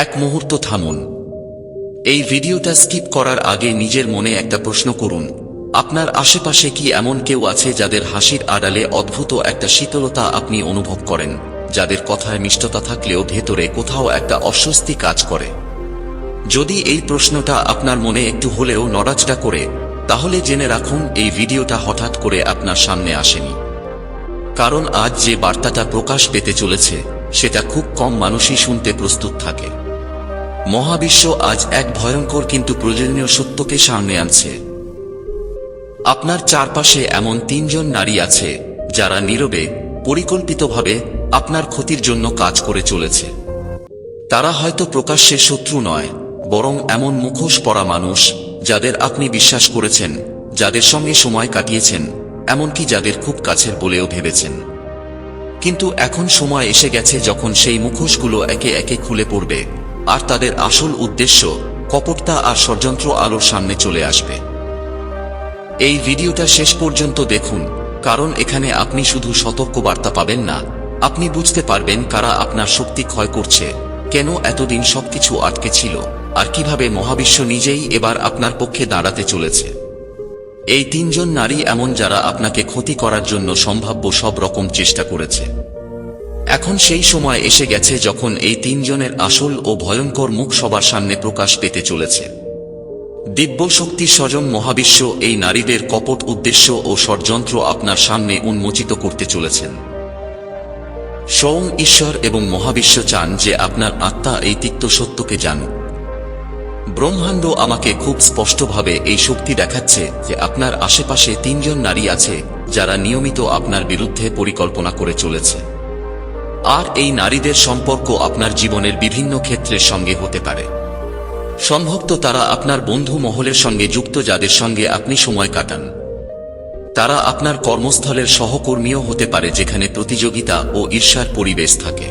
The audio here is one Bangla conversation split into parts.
এক মুহূর্ত থামুন। এই ভিডিওটা স্কিপ করার আগে নিজের মনে একটা প্রশ্ন করুন। আপনার আশেপাশে কি এমন কেউ আছে যাদের হাসির আড়ালে অদ্ভুত একটা শীতলতা আপনি অনুভব করেন, যাদের কথায় মিষ্টতা থাকলেও ভেতরে কোথাও একটা অস্বস্তি কাজ করে? যদি এই প্রশ্নটা আপনার মনে একটু হলেও নড়াচড়া করে, তাহলে জেনে রাখুন এই ভিডিওটা হঠাৎ করে আপনার সামনে আসেনি। কারণ আজ যে বার্তাটা প্রকাশ পেতে চলেছে, সেটা খুব কম মানুষই শুনতে প্রস্তুত থাকে। মহাবিশ্ব আজ এক ভয়ঙ্কর কিন্তু প্রয়োজনীয় সত্যকে সামনে আনছে। আপনার চারপাশে এমন তিনজন নারী আছে, যারা নীরবে, পরিকল্পিতভাবে আপনার ক্ষতির জন্য কাজ করে চলেছে। তারা হয়তো প্রকাশ্যে শত্রু নয়, বরং এমন মুখোশ পরা মানুষ যাদের আপনি বিশ্বাস করেছেন, যাদের সঙ্গে সময় কাটিয়েছেন, এমনকি যাদের খুব কাছের বলেও ভেবেছেন। কিন্তু এখন সময় এসে গেছে যখন সেই মুখোশগুলো একে একে খুলে পড়বে। আর তাদের আসল উদ্দেশ্য কপটতা আর ষড়যন্ত্র আলোর সামনে চলে আসবে। এই ভিডিওটা শেষ পর্যন্ত দেখুন, কারণ এখানে আপনি শুধু সতর্কবার্তা পাবেন না, আপনি বুঝতে পারবেন কারা আপনার শক্তি ক্ষয় করছে, কেন এতদিন সবকিছু আটকে ছিল, আর কীভাবে মহাবিশ্ব নিজেই এবার আপনার পক্ষে দাঁড়াতে চলেছে। এই তিনজন নারী এমন যারা আপনাকে ক্ষতি করার জন্য সম্ভাব্য সব রকম চেষ্টা করেছে। এখন সেই সময় এসে গেছে যখন এই তিনজনের আসল ও ভয়ঙ্কর মুখ সবার সামনে প্রকাশ পেতে চলেছে। দিব্য শক্তি স্বজন মহাবিশ্ব এই নারীদের কপট উদ্দেশ্য ও ষড়যন্ত্র আপনার সামনে উন্মোচিত করতে চলেছেন। স্বয়ং ঈশ্বর এবং মহাবিশ্ব চান যে আপনার আত্মা এই তিক্ত সত্যকে জানুক। ব্রহ্মাণ্ড আমাকে খুব স্পষ্টভাবে এই শক্তি দেখাচ্ছে যে আপনার আশেপাশে তিনজন নারী আছে যারা নিয়মিত আপনার বিরুদ্ধে পরিকল্পনা করে চলেছে। আর এই নারীদের সম্পর্ক আপনার জীবনের বিভিন্ন ক্ষেত্রের সঙ্গে হতে পারে। সম্ভবত তারা আপনার বন্ধু মহলের সঙ্গে যুক্ত যাদের সঙ্গে আপনি সময় কাটান। তারা আপনার কর্মস্থলের সহকর্মীও হতে পারে যেখানে প্রতিযোগিতা ও ঈর্ষার পরিবেশ থাকে।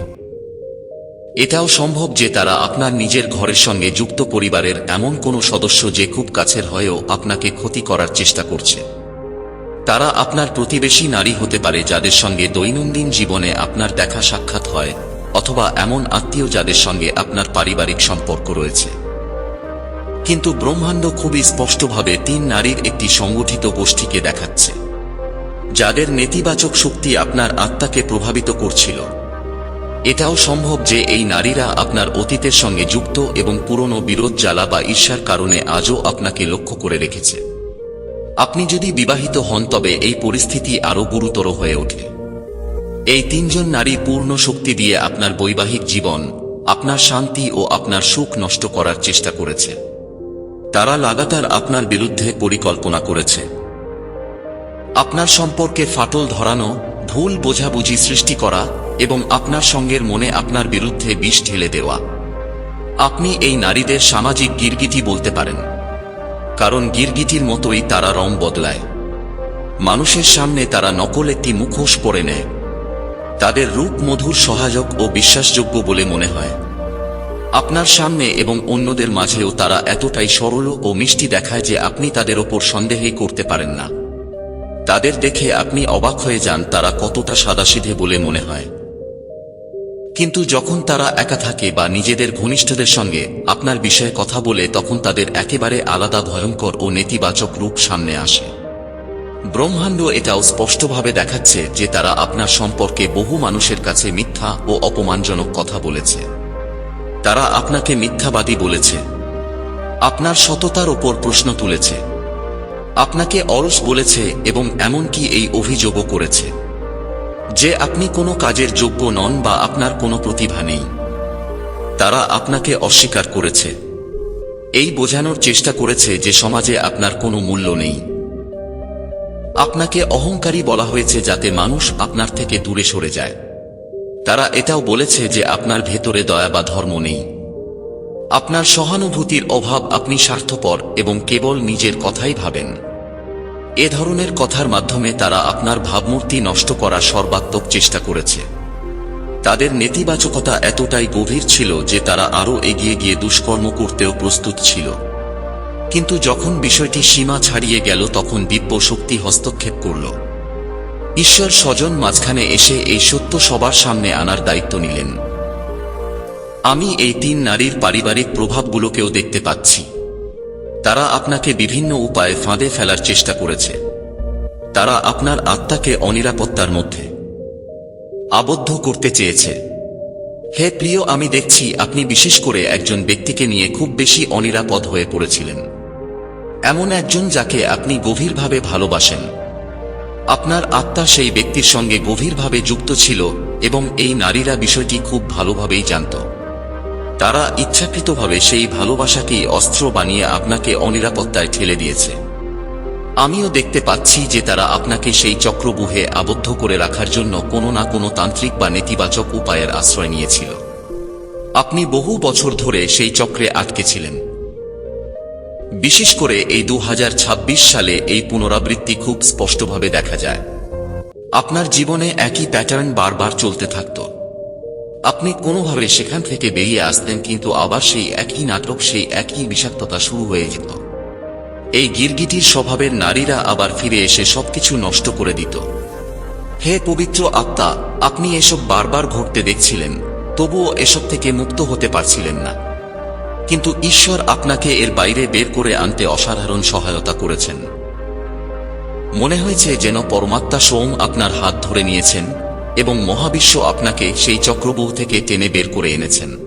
এটাও সম্ভব যে তারা আপনার নিজের ঘরের সঙ্গে যুক্ত পরিবারের এমন কোনো সদস্য যে খুব কাছের হয়েও আপনাকে ক্ষতি করার চেষ্টা করছে। তারা আপনার প্রতিবেশী নারী হতে পারে যাদের সঙ্গে দৈনন্দিন জীবনে আপনার দেখা সাক্ষাৎ হয়, অথবা এমন আত্মীয় যাদের সঙ্গে আপনার পারিবারিক সম্পর্ক রয়েছে। কিন্তু ব্রহ্মাণ্ড খুবই স্পষ্টভাবে তিন নারীর একটি সংগঠিত গোষ্ঠীকে দেখাচ্ছে, যাদের নেতিবাচক শক্তি আপনার আত্মাকে প্রভাবিত করছিল। এটাও সম্ভব যে এই নারীরা আপনার অতীতের সঙ্গে যুক্ত এবং পুরনো বিরোধ জ্বালা বা ঈর্ষার কারণে আজও আপনাকে লক্ষ্য করে রেখেছে। আপনি যদি বিবাহিত হন, তবে এই পরিস্থিতি আরও গুরুতর হয়ে ওঠে। এই তিনজন নারী পূর্ণ শক্তি দিয়ে আপনার বৈবাহিক জীবন, আপনার শান্তি ও আপনার সুখ নষ্ট করার চেষ্টা করেছে। তারা লাগাতার আপনার বিরুদ্ধে পরিকল্পনা করেছে। আপনার সম্পর্কে ফাটল ধরানো, ভুল বোঝাবুঝি সৃষ্টি করা এবং আপনার সঙ্গের মনে আপনার বিরুদ্ধে বিষ ঢেলে দেওয়া। আপনি এই নারীদের সামাজিক গিরগিটি বলতে পারেন। কারণ গিরগিটির মতোই তারা রং বদলায়। মানুষের সামনে তারা নকল একটি মুখোশ পরে নেয়। তাদের রূপ মধুর সহায়ক ও বিশ্বাসযোগ্য বলে মনে হয়। আপনার সামনে এবং অন্যদের মাঝেও তারা এতটাই সরল ও মিষ্টি দেখায় যে আপনি তাদের ওপর সন্দেহই করতে পারেন না। তাদের দেখে আপনি অবাক হয়ে যান তারা কতটা সাদাসিধে বলে মনে হয়। কিন্তু যখন তারা একা থাকে বা নিজেদের ঘনিষ্ঠদের সঙ্গে আপনার বিষয়ে কথা বলে, তখন তাদের একেবারে আলাদা ভয়ঙ্কর ও নেতিবাচক রূপ সামনে আসে। ব্রহ্মাণ্ড এটাও স্পষ্টভাবে দেখাচ্ছে যে তারা আপনার সম্পর্কে বহু মানুষের কাছে মিথ্যা ও অপমানজনক কথা বলেছে। তারা আপনাকে মিথ্যাবাদী বলেছে। আপনার সততার ওপর প্রশ্ন তুলেছে। আপনাকে অলস বলেছে এবং এমনকি এই অভিযোগও করেছে। যে আপনি কোনো কাজের যোগ্য নন বা আপনার কোনো প্রতিভা নেই। তারা আপনাকে অস্বীকার করেছে। এই বোঝানোর চেষ্টা করেছে যে সমাজে আপনার কোনো মূল্য নেই। আপনাকে অহংকারী বলা হয়েছে যাতে মানুষ আপনার থেকে দূরে সরে যায়। তারা এটাও বলেছে যে আপনার ভেতরে দয়া বা ধর্ম নেই। আপনার সহানুভূতির অভাব আপনি স্বার্থপর এবং কেবল নিজের কথাই ভাবেন। এ ধরনের কথার মাধ্যমে তারা আপনার ভাবমূর্তি নষ্ট করার সর্বাত্মক চেষ্টা করেছে। তাদের নেতিবাচকতা এতটাই গভীর ছিল যে তারা আরও এগিয়ে গিয়ে দুষ্কর্ম করতেও প্রস্তুত ছিল। কিন্তু যখন বিষয়টি সীমা ছাড়িয়ে গেল, তখন দিব্য শক্তি হস্তক্ষেপ করল। ঈশ্বর স্বজন মাঝখানে এসে এই সত্য সবার সামনে আনার দায়িত্ব নিলেন। আমি এই তিন নারীর পারিবারিক প্রভাবগুলোকেও দেখতে পাচ্ছি। তারা আপনাকে বিভিন্ন উপায়ে ফাঁদে ফেলার চেষ্টা করেছে। তারা আপনার আত্মাকে অনিরাপত্তার মধ্যে আবদ্ধ করতে চেয়েছে। হে প্রিয়, আমি দেখছি আপনি বিশেষ করে একজন ব্যক্তিকে নিয়ে খুব বেশি অনিরাপদ হয়ে পড়েছিলেন। এমন একজন যাকে আপনি গভীরভাবে ভালোবাসেন। আপনার আত্মা সেই ব্যক্তির সঙ্গে গভীরভাবে যুক্ত ছিল এবং এই নারীরা বিষয়টি খুব ভালোভাবেই জানত। তারা ইচ্ছাকৃতভাবে সেই ভালোবাসাকেই অস্ত্র বানিয়ে আপনাকে অনিরাপত্তায় ঠেলে দিয়েছে। আমিও দেখতে পাচ্ছি যে তারা আপনাকে সেই চক্রবুহে আবদ্ধ করে রাখার জন্য কোনো না কোনো তান্ত্রিক বা নেতিবাচক উপায়ের আশ্রয় নিয়েছিল। আপনি বহু বছর ধরে সেই চক্রে আটকে ছিলেন। বিশেষ করে এই দু হাজার ছাব্বিশ সালে এই পুনরাবৃত্তি খুব স্পষ্টভাবে দেখা যায়। আপনার জীবনে একই প্যাটার্ন বারবার চলতে থাকত। আপনি কোনোভাবে সেখান থেকে বেরিয়ে আসতেন, কিন্তু আবার সেই একই নাটক, সেই একই বিষাক্ততা শুরু হয়ে যেত। এই গিরগিটির স্বভাবের নারীরা আবার ফিরে এসে সবকিছু নষ্ট করে দিত। হে পবিত্র আত্মা, আপনি এসব বারবার ঘটতে দেখছিলেন, তবুও এসব থেকে মুক্ত হতে পারছিলেন না। কিন্তু ঈশ্বর আপনাকে এর বাইরে বের করে আনতে অসাধারণ সহায়তা করেছেন। মনে হয়েছে যেন পরমাত্মা সোম আপনার হাত ধরে নিয়েছেন এবং মহাবিশ্ব আপনাকে সেই চক্রবহ থেকে টেনে বের করে এনেছেন।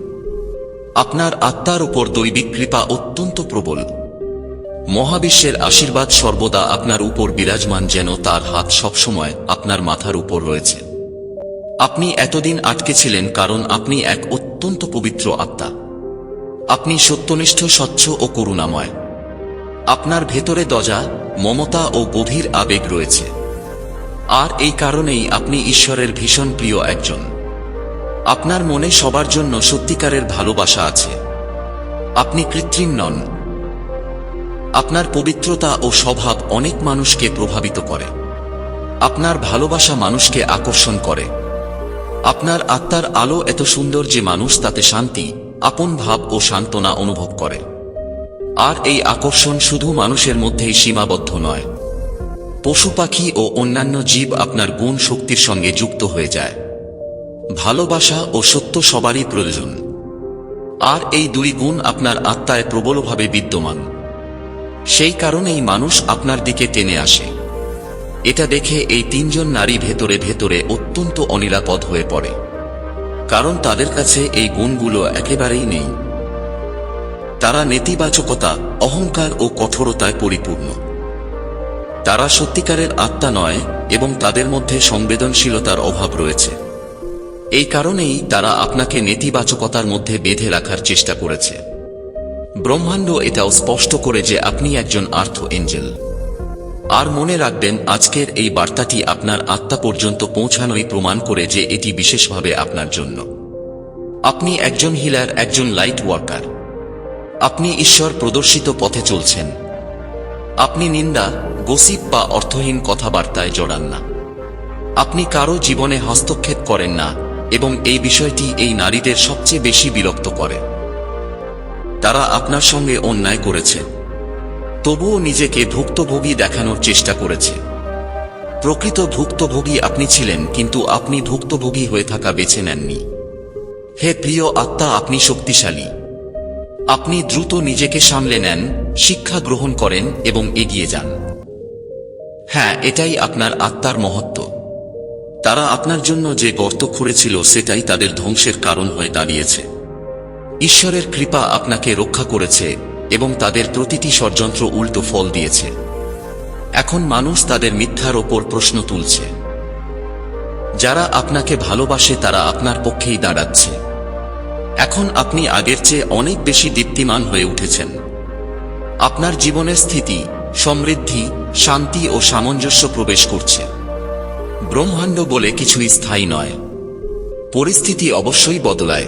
আপনার আত্মার উপর দৈবিক কৃপা অত্যন্ত প্রবল। মহাবিশ্বের আশীর্বাদ সর্বদা আপনার উপর বিরাজমান যেন তার হাত সবসময় আপনার মাথার উপর রয়েছে। আপনি এতদিন আটকে ছিলেন কারণ আপনি এক অত্যন্ত পবিত্র আত্মা। আপনি সত্যনিষ্ঠ, স্বচ্ছ ও করুণাময়। আপনার ভেতরে দজা, মমতা ও গভীর আবেগ রয়েছে। আর এই কারণেই আপনি ঈশ্বরের ভীষণ প্রিয় একজন। আপনার মনে সবার জন্য সত্যিকারের ভালোবাসা আছে। আপনি কৃত্রিম নন। আপনার পবিত্রতা ও স্বভাব অনেক মানুষকে প্রভাবিত করে। আপনার ভালোবাসা মানুষকে আকর্ষণ করে। আপনার আত্মার আলো এত সুন্দর যে মানুষ তাতে শান্তি, আপন ভাব ও সান্ত্বনা অনুভব করে। আর এই আকর্ষণ শুধু মানুষের মধ্যেই সীমাবদ্ধ নয়। পশু পাখি ও অন্যান্য জীব আপনার গুণ শক্তির সঙ্গে যুক্ত হয়ে যায়। ভালোবাসা ও সত্য সবারই প্রয়োজন। আর এই দুই গুণ আপনার আত্মায় প্রবলভাবে বিদ্যমান। সেই কারণেই মানুষ আপনার দিকে টেনে আসে। এটা দেখে এই তিনজন নারী ভেতরে ভেতরে অত্যন্ত অনিরাপদ হয়ে পড়ে। কারণ তাদের কাছে এই গুণগুলো একেবারেই নেই। তারা নেতিবাচকতা, অহংকার ও কঠোরতায় পরিপূর্ণ। তারা সত্যিকারের আত্মা নয় এবং তাদের মধ্যে সংবেদনশীলতার অভাব রয়েছে। এই কারণেই তারা আপনাকে নেতিবাচকতার মধ্যে বেঁধে রাখার চেষ্টা করেছে। ব্রহ্মাণ্ড এটাও স্পষ্ট করে যে আপনি একজন আর্থ এঞ্জেল। আর মনে রাখবেন, আজকের এই বার্তাটি আপনার আত্মা পর্যন্ত পৌঁছানোই প্রমাণ করে যে এটি বিশেষভাবে আপনার জন্য। আপনি একজন হিলার, একজন লাইট ওয়ার্কার। আপনি ঈশ্বর প্রদর্শিত পথে চলছেন। আপনি নিন্দা, গসিপ বা অর্থহীন কথাবার্তায় জড়ান না। আপনি কারও জীবনে হস্তক্ষেপ করেন না এবং এই বিষয়টি এই নারীদের সবচেয়ে বেশি বিরক্ত করে। তারা আপনার সঙ্গে অন্যায় করেছে। তবুও নিজেকে ভুক্তভোগী দেখানোর চেষ্টা করেছে। প্রকৃত ভুক্তভোগী আপনি ছিলেন, কিন্তু আপনি ভুক্তভোগী হয়ে থাকা বেছে নেননি। হে প্রিয় আত্মা, আপনি শক্তিশালী। আপনি দ্রুত নিজেকে সামলে নেন, শিক্ষা গ্রহণ করেন এবং এগিয়ে যান। হ্যাঁ এটাই আপনার আত্মার মহত্ব। তারা আপনার জন্য যে গর্ত খুঁড়েছিল সেটাই তাদের ধ্বংসের কারণ হয়ে দাঁড়িয়েছে। ঈশ্বরের কৃপা আপনাকে রক্ষা করেছে এবং তাদের প্রতিটি ষড়যন্ত্র উল্টো ফল দিয়েছে। এখন মানুষ তাদের মিথ্যার ওপর প্রশ্ন তুলছে। যারা আপনাকে ভালোবাসে তারা আপনার পক্ষেই দাঁড়াচ্ছে। এখন আপনি আগের চেয়ে অনেক বেশি দীপ্তিমান হয়ে উঠেছেন। আপনার জীবনের স্থিতি, সমৃদ্ধি, শান্তি ও সামঞ্জস্য প্রবেশ করছে। ব্রহ্মাণ্ড বলে কিছুই স্থায়ী নয়। পরিস্থিতি অবশ্যই বদলায়।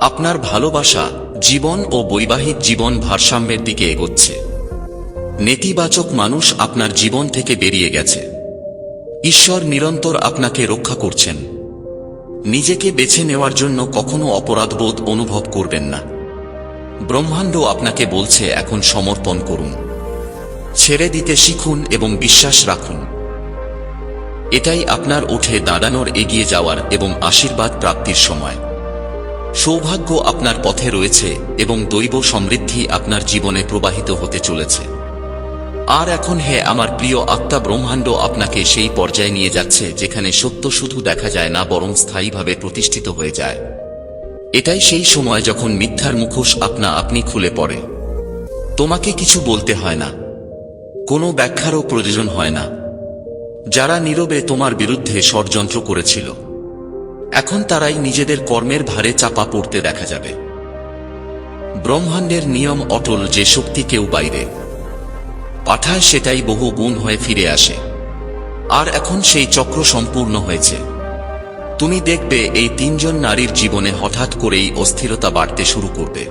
আপনার ভালোবাসা জীবন ও বৈবাহিক জীবন ভারসাম্যের দিকে এগোচ্ছে। নেতিবাচক মানুষ আপনার জীবন থেকে বেরিয়ে গেছে। ঈশ্বর নিরন্তর আপনাকে রক্ষা করছেন। নিজেকে বেছে নেওয়ার জন্য কখনো অপরাধবোধ অনুভব করবেন না। ব্রহ্মাণ্ড আপনাকে বলছে, এখন সমর্পণ করুন। ছেড়ে দিতে শিখুন এবং বিশ্বাস রাখুন। এটাই আপনার উঠে দাঁড়ানোর এগিয়ে যাওয়ার এবং আশীর্বাদ প্রাপ্তির সময়। সৌভাগ্য আপনার পথে রয়েছে এবং দৈব সমৃদ্ধি আপনার জীবনে প্রবাহিত হতে চলেছে। আর এখন হে আমার প্রিয় আত্মা ব্রহ্মাণ্ড আপনাকে সেই পর্যায়ে নিয়ে যাচ্ছে, যেখানে সত্য শুধু দেখা যায় না, বরং স্থায়ীভাবে প্রতিষ্ঠিত হয়ে যায়। এটাই সেই সময় যখন মিথ্যার মুখোশ আপনা আপনি খুলে পড়ে। তোমাকে কিছু বলতে হয় না। কোনো ব্যাখ্যারও প্রয়োজন হয় না। যারা নীরবে তোমার বিরুদ্ধে ষড়যন্ত্র করেছিল, এখন তারাই নিজেদের কর্মের ভারে চাপা পড়তে দেখা যাবে। ব্রহ্মাণ্ডের নিয়ম অটল যে শক্তি কেউ বাইরে। পাঠায় সেটাই বহু গুণ হয়ে ফিরে আসে। আর এখন সেই চক্র সম্পূর্ণ হয়েছে। তুমি দেখবে এই তিনজন নারীর জীবনে হঠাৎ করেই অস্থিরতা বাড়তে শুরু করবে।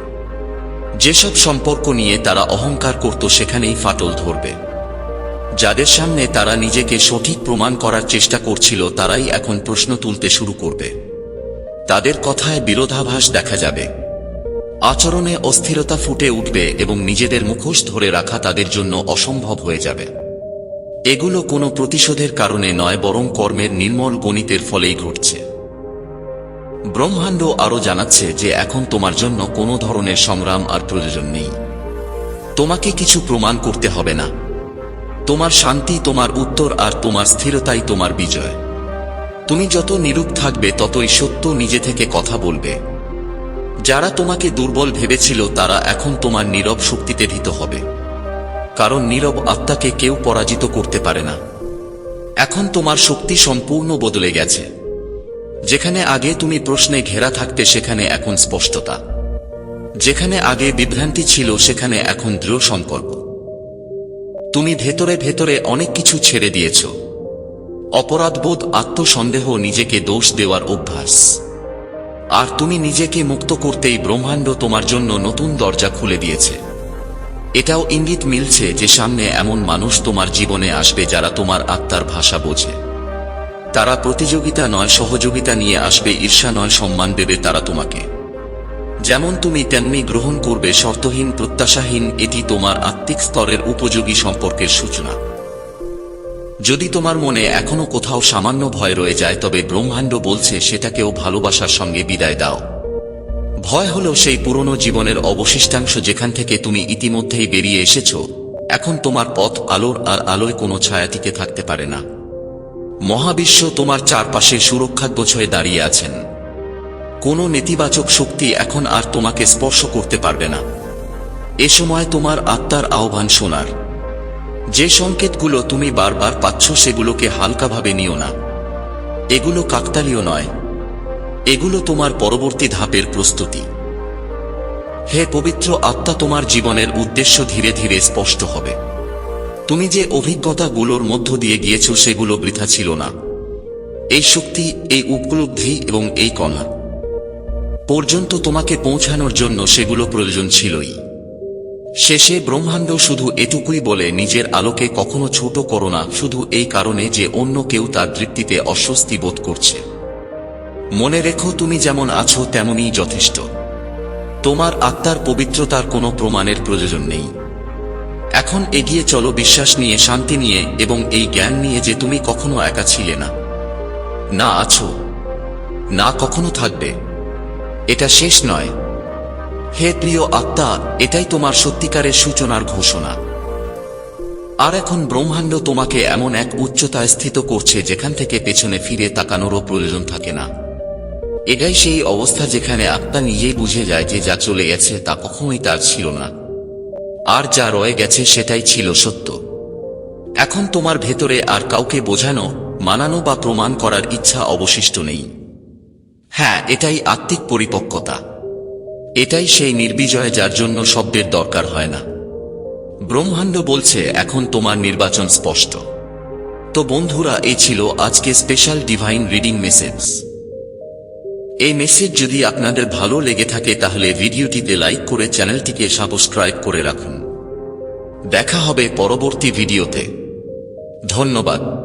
যেসব সম্পর্ক নিয়ে তারা অহংকার করত সেখানেই ফাটল ধরবে। যাদের সামনে তারা নিজেকে সঠিক প্রমাণ করার চেষ্টা করছিল, তারাই এখন প্রশ্ন তুলতে শুরু করবে। তাদের কথায় বিরোধাভাস দেখা যাবে। আচরণে অস্থিরতা ফুটে উঠবে এবং নিজেদের মুখোশ ধরে রাখা তাদের জন্য অসম্ভব হয়ে যাবে। এগুলো কোনো প্রতিশোধের কারণে নয়, বরং কর্মের নির্মল গণিতের ফলেই ঘটছে। ব্রহ্মাণ্ড আরও জানাচ্ছে যে এখন তোমার জন্য কোনো ধরনের সংগ্রাম আর প্রয়োজন নেই। তোমাকে কিছু প্রমাণ করতে হবে না। তোমার শান্তি তোমার উত্তর আর তোমার স্থিরতাই তোমার বিজয়। তুমি যত নিরূপ থাকবে, ততই সত্য নিজে থেকে কথা বলবে। যারা তোমাকে দুর্বল ভেবেছিল, তারা এখন তোমার নীরব শক্তিতে ভীত হবে। কারণ নীরব আত্মাকে কেউ পরাজিত করতে পারে না। এখন তোমার শক্তি সম্পূর্ণ বদলে গেছে। যেখানে আগে তুমি প্রশ্নে ঘেরা থাকতে, সেখানে এখন স্পষ্টতা। যেখানে আগে বিভ্রান্তি ছিল, সেখানে এখন দৃঢ় সংকল্প তুমি ভেতরে ভেতরে অনেক কিছু ছেড়ে দিয়েছ। অপরাধবোধ আত্মসন্দেহ নিজেকে দোষ দেওয়ার অভ্যাস। আর তুমি নিজেকে মুক্ত করতেই ব্রহ্মাণ্ড তোমার জন্য নতুন দরজা খুলে দিয়েছে। এটাও ইঙ্গিত মিলছে যে সামনে এমন মানুষ তোমার জীবনে আসবে যারা তোমার আত্মার ভাষা বোঝে। তারা প্রতিযোগিতা নয়, সহযোগিতা নিয়ে আসবে, ঈর্ষা নয়, সম্মান দেবে তারা তোমাকে। যেমন তুমি তেমনি গ্রহণ করবে শর্তহীন, প্রত্যাশাহীন, এটি তোমার আত্মিক স্তরের উপযোগী সম্পর্কের সূচনা। যদি তোমার মনে এখনও কোথাও সামান্য ভয় রয়ে যায়, তবে ব্রহ্মাণ্ড বলছে সেটাকেও ভালোবাসার সঙ্গে বিদায় দাও। ভয় হলো সেই পুরনো জীবনের অবশিষ্টাংশ যেখান থেকে তুমি ইতিমধ্যেই বেরিয়ে এসেছ। এখন তোমার পথ আলোর আর আলোয় কোনো ছায়াটিকে থাকতে পারে না। মহাবিশ্ব তোমার চারপাশে সুরক্ষার হয়ে দাঁড়িয়ে আছেন। কোনো নেতিবাচক শক্তি এখন আর তোমাকে স্পর্শ করতে পারবে না। এ সময় তোমার আত্মার আহ্বান শোনার। যে সংকেতগুলো তুমি বারবার পাচ্ছ সেগুলোকে হালকাভাবে নিও না। এগুলো কাকতালীয় নয়। এগুলো তোমার পরবর্তী ধাপের প্রস্তুতি। হে পবিত্র আত্মা, তোমার জীবনের উদ্দেশ্য ধীরে ধীরে স্পষ্ট হবে। তুমি যে অভিজ্ঞতাগুলোর মধ্য দিয়ে গিয়েছ সেগুলো বৃথা ছিল না। এই শক্তি, এই উপলব্ধি এবং এই কণা পর্যন্ত তোমাকে পৌঁছানোর জন্য সেগুলো প্রয়োজন ছিলই। শেষে ব্রহ্মাণ্ড শুধু এটুকুই বলে নিজের আলোকে কখনো ছোট করো না, শুধু এই কারণে যে অন্য কেউ তার দৃপ্তিতে অস্বস্তি বোধ করছে। মনে রেখো তুমি যেমন আছো, তেমনই যথেষ্ট। তোমার আত্মার পবিত্রতার কোনো প্রমাণের প্রয়োজন নেই। এখন এগিয়ে চলো, বিশ্বাস নিয়ে, শান্তি নিয়ে এবং এই জ্ঞান নিয়ে যে তুমি কখনো একা ছিলে না। না আছো। না কখনো থাকবে। এটা শেষ নয়। হে প্রিয় আত্মা, এটাই তোমার সত্যিকারের সূচনার ঘোষণা। আর এখন ব্রহ্মাণ্ড তোমাকে এমন এক উচ্চতায় স্থিত করছে, যেখান থেকে পেছনে ফিরে তাকানোরও প্রয়োজন থাকে না। এটাই সেই অবস্থা যেখানে আত্মা নিজেই বুঝে যায় যে যা চলে গেছে তা কখনোই তার ছিল না। আর যা রয়ে গেছে সেটাই ছিল সত্য। এখন তোমার ভেতরে আর কাউকে বোঝানো, মানানো বা প্রমাণ করার ইচ্ছা অবশিষ্ট নেই। হ্যাঁ এটাই আত্মিক পরিপক্কতা। এটাই সেই নির্বিজয় যার জন্য শব্দের দরকার হয় না। ব্রহ্মাণ্ড বলছে, এখন তোমার নির্বাচন স্পষ্ট। তো বন্ধুরা, এ ছিল আজকে স্পেশাল ডিভাইন রিডিং মেসেজ এই মেসেজ যদি আপনাদের ভালো লেগে থাকে, তাহলে ভিডিওটিতে লাইক করে চ্যানেলটিকে সাবস্ক্রাইব করে রাখুন। দেখা হবে পরবর্তী ভিডিওতে। ধন্যবাদ।